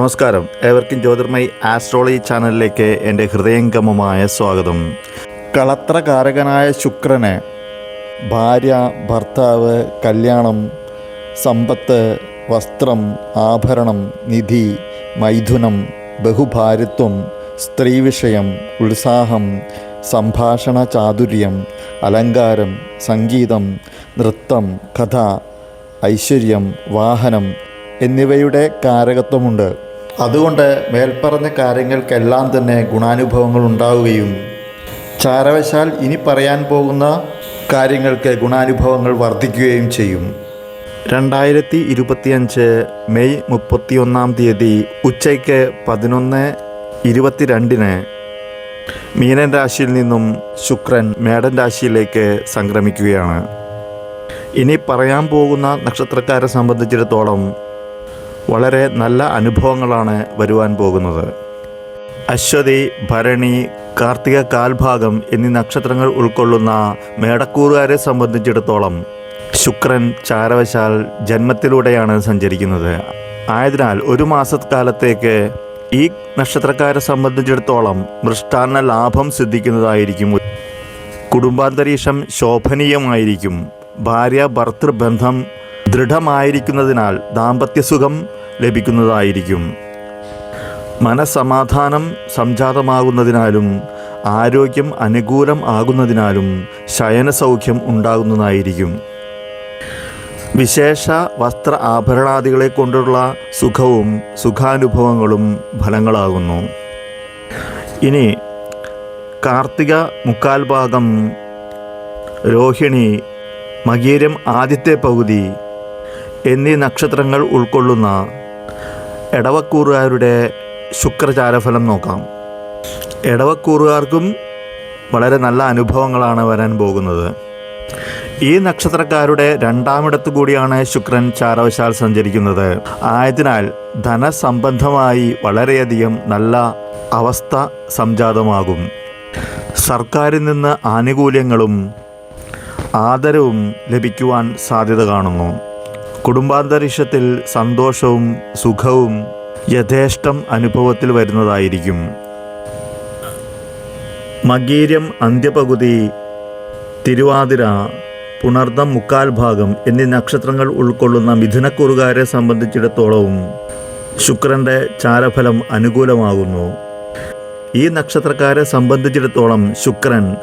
നമസ്കാരം. ഏവർക്കും ജ്യോതിർമയി ആസ്ട്രോളജി ചാനലിലേക്ക് എന്റെ ഹൃദയംഗമമായ സ്വാഗതം. കളത്രകാരകനായ ശുക്രന് ഭാര്യ ഭർത്താവ് കല്യാണം സമ്പത്ത് വസ്ത്രം ആഭരണം നിധി മൈഥുനം ബഹുഭാരിത്വം സ്ത്രീവിഷയം ഉത്സാഹം സംഭാഷണ ചാതുര്യം അലങ്കാരം സംഗീതം നൃത്തം കഥ ഐശ്വര്യം വാഹനം എന്നിവയുടെ കാരകത്വമുണ്ട്. അതുകൊണ്ട് മേൽപ്പറഞ്ഞ കാര്യങ്ങൾക്കെല്ലാം തന്നെ ഗുണാനുഭവങ്ങൾ ഉണ്ടാവുകയും ചാരവശാൽ ഇനി പറയാൻ പോകുന്ന കാര്യങ്ങൾക്ക് ഗുണാനുഭവങ്ങൾ വർദ്ധിക്കുകയും ചെയ്യും. രണ്ടായിരത്തി ഇരുപത്തിയഞ്ച് മെയ് മുപ്പത്തിയൊന്നാം തീയതി ഉച്ചയ്ക്ക് പതിനൊന്ന് ഇരുപത്തിരണ്ടിന് മീനൻ രാശിയിൽ നിന്നും ശുക്രൻ മേടൻ രാശിയിലേക്ക് സംക്രമിക്കുകയാണ്. ഇനി പറയാൻ പോകുന്ന നക്ഷത്രക്കാരെ സംബന്ധിച്ചിടത്തോളം വളരെ നല്ല അനുഭവങ്ങളാണ് വരുവാൻ പോകുന്നത്. അശ്വതി ഭരണി കാർത്തിക കാൽഭാഗം എന്നീ നക്ഷത്രങ്ങൾ ഉൾക്കൊള്ളുന്ന മേടക്കൂറുകാരെ സംബന്ധിച്ചിടത്തോളം ശുക്രൻ ചാരവശാൽ ജന്മത്തിലൂടെയാണ് സഞ്ചരിക്കുന്നത്. ആയതിനാൽ ഒരു മാസക്കാലത്തേക്ക് ഈ നക്ഷത്രക്കാരെ സംബന്ധിച്ചിടത്തോളം മൃഷ്ടാന്ന ലാഭം സിദ്ധിക്കുന്നതായിരിക്കും. കുടുംബാന്തരീക്ഷം ശോഭനീയമായിരിക്കും. ഭാര്യ ഭർത്തൃബന്ധം ദൃഢമായിരിക്കുന്നതിനാൽ ദാമ്പത്യസുഖം ലഭിക്കുന്നതായിരിക്കും. മനസമാധാനം സംജാതമാകുന്നതിനാലും ആരോഗ്യം അനുകൂലം ആകുന്നതിനാലും ശയനസൗഖ്യം ഉണ്ടാകുന്നതായിരിക്കും. വിശേഷ വസ്ത്ര ആഭരണാദികളെ കൊണ്ടുള്ള സുഖവും സുഖാനുഭവങ്ങളും ഫലങ്ങളാകുന്നു. ഇനി കാർത്തിക മുക്കാൽ ഭാഗം രോഹിണി മകീരം ആദ്യത്തെ പകുതി എന്നീ നക്ഷത്രങ്ങൾ ഉൾക്കൊള്ളുന്ന എടവക്കൂറുകാരുടെ ശുക്രചാരഫലം നോക്കാം. ഇടവക്കൂറുകാർക്കും വളരെ നല്ല അനുഭവങ്ങളാണ് വരാൻ പോകുന്നത്. ഈ നക്ഷത്രക്കാരുടെ രണ്ടാമിടത്ത് കൂടിയാണ് ശുക്രൻ ചാരവശാൽ സഞ്ചരിക്കുന്നത്. ആയതിനാൽ ധനസംബന്ധമായി വളരെയധികം നല്ല അവസ്ഥ സംജാതമാകും. സർക്കാരിൽ നിന്ന് ആനുകൂല്യങ്ങളും ആദരവും ലഭിക്കുവാൻ സാധ്യത കാണുന്നു. കുടുംബാന്തരീക്ഷത്തിൽ സന്തോഷവും സുഖവും യഥേഷ്ടം അനുഭവത്തിൽ വരുന്നതായിരിക്കും. മകീര്യം അന്ത്യപകുതി തിരുവാതിര പുണർദം മുക്കാൽ ഭാഗം എന്നീ നക്ഷത്രങ്ങൾ ഉൾക്കൊള്ളുന്ന മിഥുനക്കുറുകാരെ സംബന്ധിച്ചിടത്തോളവും ശുക്രന്റെ ചാരഫലം അനുകൂലമാകുന്നു. ഈ നക്ഷത്രക്കാരെ സംബന്ധിച്ചിടത്തോളം ശുക്രൻ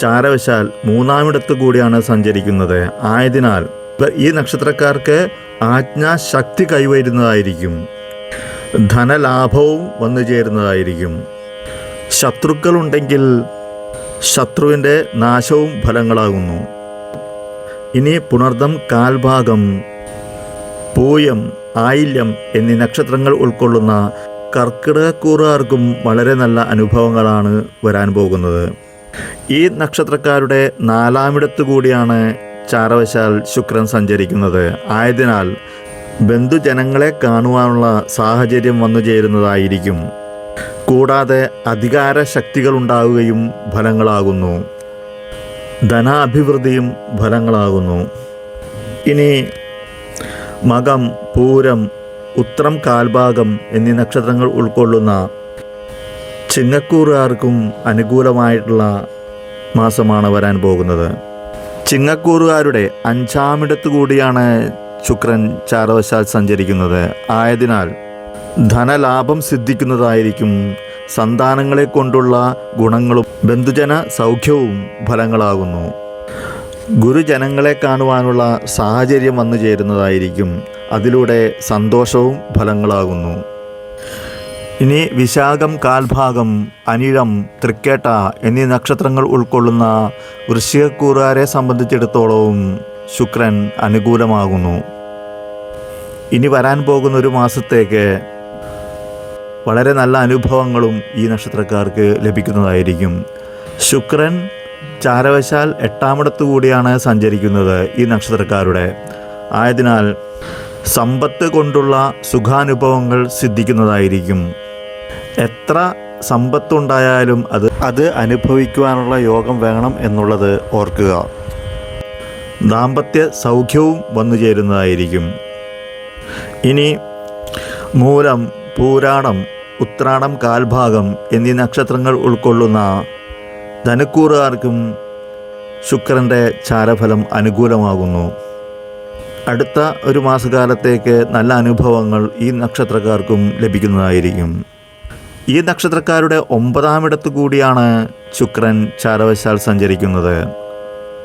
ചാരവശാൽ മൂന്നാമിടത്ത് കൂടിയാണ് സഞ്ചരിക്കുന്നത്. ആയതിനാൽ ഈ നക്ഷത്രക്കാർക്ക് ആജ്ഞാശക്തി കൈവരുന്നതായിരിക്കും. ധനലാഭവും വന്നു ചേരുന്നതായിരിക്കും. ശത്രുക്കളുണ്ടെങ്കിൽ ശത്രുവിന്റെ നാശവും ഫലങ്ങളാകുന്നു. ഇനി പുണർദം കാൽഭാഗം പൂയം ആയില്യം എന്നീ നക്ഷത്രങ്ങൾ ഉൾക്കൊള്ളുന്ന കർക്കിടകക്കൂറുകാർക്കും വളരെ നല്ല അനുഭവങ്ങളാണ് വരാൻ പോകുന്നത്. ഈ നക്ഷത്രക്കാരുടെ നാലാമിടത്തു കൂടിയാണ് ചാരവശാൽ ശുക്രൻ സഞ്ചരിക്കുന്നത്. ആയതിനാൽ ബന്ധുജനങ്ങളെ കാണുവാനുള്ള സാഹചര്യം വന്നു ചേരുന്നതായിരിക്കും. കൂടാതെ അധികാര ശക്തികൾ ഉണ്ടാവുകയും ഫലങ്ങളാകുന്നു. ധനാഭിവൃദ്ധിയും ഫലങ്ങളാകുന്നു. ഇനി മകം പൂരം ഉത്രം കാൽഭാഗം എന്നീ നക്ഷത്രങ്ങൾ ഉൾക്കൊള്ളുന്ന ചിങ്ങക്കൂറുകാർക്കും അനുകൂലമായിട്ടുള്ള മാസമാണ് വരാൻ പോകുന്നത്. ചിങ്ങക്കൂറുകാരുടെ അഞ്ചാമിടത്ത് കൂടിയാണ് ശുക്രൻ ചാരവശാൽ സഞ്ചരിക്കുന്നത്. ആയതിനാൽ ധനലാഭം സിദ്ധിക്കുന്നതായിരിക്കും. സന്താനങ്ങളെ കൊണ്ടുള്ള ഗുണങ്ങളും ബന്ധുജന സൗഖ്യവും ഫലങ്ങളാകുന്നു. ഗുരുജനങ്ങളെ കാണുവാനുള്ള സാഹചര്യം വന്നു ചേരുന്നതായിരിക്കും അതിലൂടെ സന്തോഷവും ഫലങ്ങളാകുന്നു. ഇനി വിശാഖം കാൽഭാഗം അനിഴം തൃക്കേട്ട എന്നീ നക്ഷത്രങ്ങൾ ഉൾക്കൊള്ളുന്ന വൃശ്ചികക്കൂറുകാരെ സംബന്ധിച്ചിടത്തോളവും ശുക്രൻ അനുകൂലമാകുന്നു. ഇനി വരാൻ പോകുന്ന ഒരു മാസത്തേക്ക് വളരെ നല്ല അനുഭവങ്ങളും ഈ നക്ഷത്രക്കാർക്ക് ലഭിക്കുന്നതായിരിക്കും. ശുക്രൻ ചാരവശാൽ എട്ടാമിടത്ത് കൂടിയാണ് സഞ്ചരിക്കുന്നത് ഈ നക്ഷത്രക്കാരുടെ. ആയതിനാൽ സമ്പത്ത് കൊണ്ടുള്ള സുഖാനുഭവങ്ങൾ സിദ്ധിക്കുന്നതായിരിക്കും. എത്ര സമ്പത്തുണ്ടായാലും അത് അത് അനുഭവിക്കുവാനുള്ള യോഗം വേണം എന്നുള്ളത് ഓർക്കുക. ദാമ്പത്യ സൗഖ്യവും വന്നു ചേരുന്നതായിരിക്കും. ഇനി മൂലം പൂരാടം ഉത്രാടം കാൽഭാഗം എന്നീ നക്ഷത്രങ്ങൾ ഉൾക്കൊള്ളുന്ന ധനുക്കൂറുകാർക്കും ശുക്രന്റെ ചാരഫലം അനുകൂലമാകുന്നു. അടുത്ത ഒരു മാസകാലത്തേക്ക് നല്ല അനുഭവങ്ങൾ ഈ നക്ഷത്രക്കാർക്കും ലഭിക്കുന്നതായിരിക്കും. ഈ നക്ഷത്രക്കാരുടെ ഇടത്തു കൂടിയാണ് ശുക്രൻ ചാരവശാൽ സഞ്ചരിക്കുന്നത്.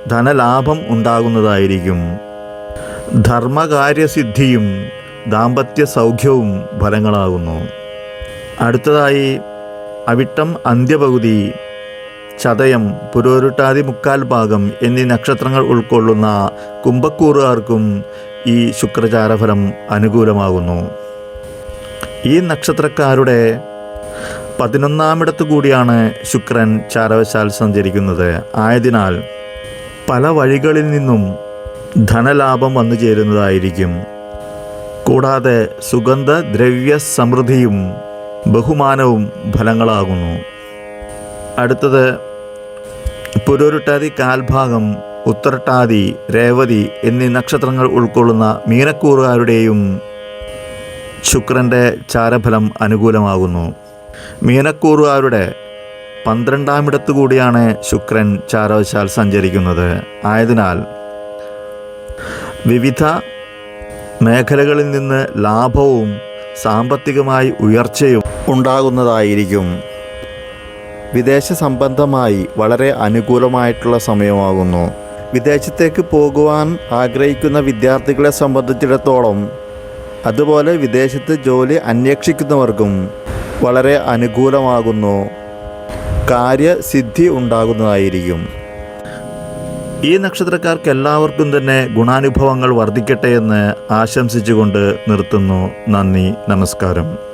ധനലാഭം ഉണ്ടാകുന്നതായിരിക്കും. ധർമ്മകാര്യസിദ്ധിയും ദാമ്പത്യ സൗഖ്യവും ഫലങ്ങളാകുന്നു. അടുത്തതായി അവിട്ടം അന്ത്യപകുതി ചതയം പുരോരുട്ടാതി മുക്കാൽ ഭാഗം എന്നീ നക്ഷത്രങ്ങൾ ഉൾക്കൊള്ളുന്ന കുംഭക്കൂറുകാർക്കും ഈ ശുക്രചാരഫലം അനുകൂലമാകുന്നു. ഈ നക്ഷത്രക്കാരുടെ പതിനൊന്നാമിടത്ത് കൂടിയാണ് ശുക്രൻ ചാരവശാൽ സഞ്ചരിക്കുന്നത്. ആയതിനാൽ പല വഴികളിൽ നിന്നും ധനലാഭം വന്നു ചേരുന്നതായിരിക്കും. കൂടാതെ സുഗന്ധ ദ്രവ്യ സമൃദ്ധിയും ബഹുമാനവും ഫലങ്ങളാകുന്നു. അടുത്തത് പുരോരുട്ടാതി കാൽഭാഗം ഉത്തരട്ടാതി രേവതി എന്നീ നക്ഷത്രങ്ങൾ ഉൾക്കൊള്ളുന്ന മീനക്കൂറുകാരുടെയും ശുക്രന്റെ ചാരഫലം അനുകൂലമാകുന്നു. മീനക്കൂറുകാരുടെ പന്ത്രണ്ടാമിടത്ത് കൂടിയാണ് ശുക്രൻ ചാരവശാൽ സഞ്ചരിക്കുന്നത്. ആയതിനാൽ വിവിധ മേഖലകളിൽ നിന്ന് ലാഭവും സാമ്പത്തികമായി ഉയർച്ചയും ഉണ്ടാകുന്നതായിരിക്കും. വിദേശ സംബന്ധമായി വളരെ അനുകൂലമായിട്ടുള്ള സമയമാകുന്നു. വിദേശത്തേക്ക് പോകുവാൻ ആഗ്രഹിക്കുന്ന വിദ്യാർത്ഥികളെ സംബന്ധിച്ചിടത്തോളം അതുപോലെ വിദേശത്ത് ജോലി അന്വേഷിക്കുന്നവർക്കും വളരെ അനുകൂലമാകുന്നു. കാര്യസിദ്ധി ഉണ്ടാകുന്നതായിരിക്കും. ഈ നക്ഷത്രക്കാർക്ക് എല്ലാവർക്കും തന്നെ ഗുണാനുഭവങ്ങൾ വർദ്ധിക്കട്ടെ എന്ന് ആശംസിച്ചുകൊണ്ട് നിർത്തുന്നു. നന്ദി നമസ്കാരം.